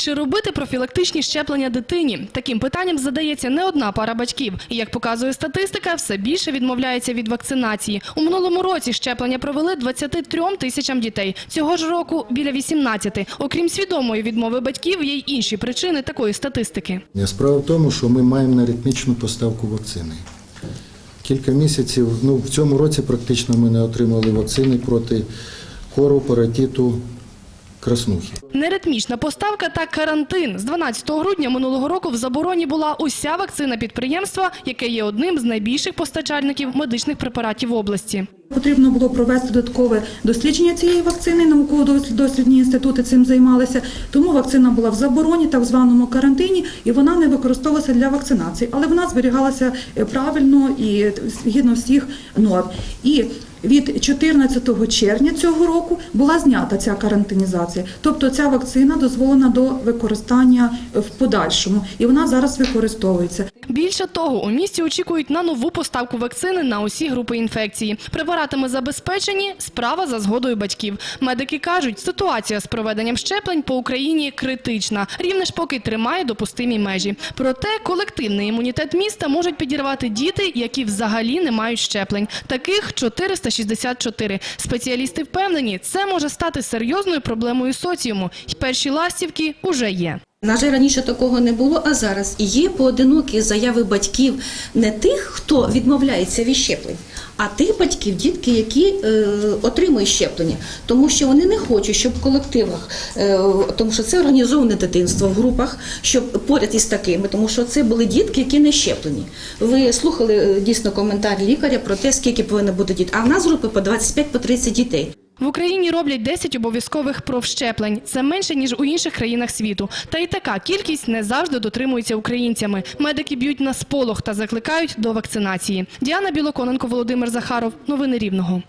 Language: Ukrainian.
Чи робити профілактичні щеплення дитині? Таким питанням задається не одна пара батьків. І як показує статистика, все більше відмовляється від вакцинації. У минулому році щеплення провели 23 тисячам дітей. Цього ж року біля 18. Окрім свідомої відмови батьків, є й інші причини такої статистики. Справа в тому, що ми маємо неритмічну поставку вакцини. Кілька місяців, ну в цьому році практично ми не отримали вакцини проти кору, паратиту, краснухи. Неритмічна поставка та карантин. З 12 грудня минулого року в забороні була уся вакцина підприємства, яке є одним з найбільших постачальників медичних препаратів області. Потрібно було провести додаткове дослідження цієї вакцини. Науково-дослідні інститути цим займалися. Тому вакцина була в забороні, так званому карантині, і вона не використовувалася для вакцинації, але вона зберігалася е, правильно і згідно всіх норм. І від 14 червня цього року була знята ця карантинізація. Тобто ця вакцина дозволена до використання в подальшому, і вона зараз використовується. Більше того, у місті очікують на нову поставку вакцини на усі групи інфекції. Препаратами забезпечені справа за згодою батьків. Медики кажуть, ситуація з проведенням щеплень по Україні критична. Рівне ж поки тримає допустимі межі. Проте колективний імунітет міста можуть підірвати діти, які взагалі не мають щеплень. Таких 464. Спеціалісти впевнені, це може стати серйозною проблемою соціуму. І перші ластівки уже є. На жаль, раніше такого не було, а зараз і є поодинокі заяви батьків не тих, хто відмовляється від щеплень, а тих батьків, дітки, які е, отримують щеплення, тому що вони не хочуть, щоб в колективах, е, тому що це організоване дитинство в групах, щоб поряд із такими, тому що це були дітки, які не щеплені. Ви слухали е, дійсно коментар лікаря про те, скільки повинно бути дітей. А в нас групи по 25-30 дітей. В Україні роблять 10 обов'язкових профщеплень. Це менше ніж у інших країнах світу. Та й така кількість не завжди дотримується українцями. Медики б'ють на сполох та закликають до вакцинації. Діана Білоконенко, Володимир Захаров. Новини Рівного.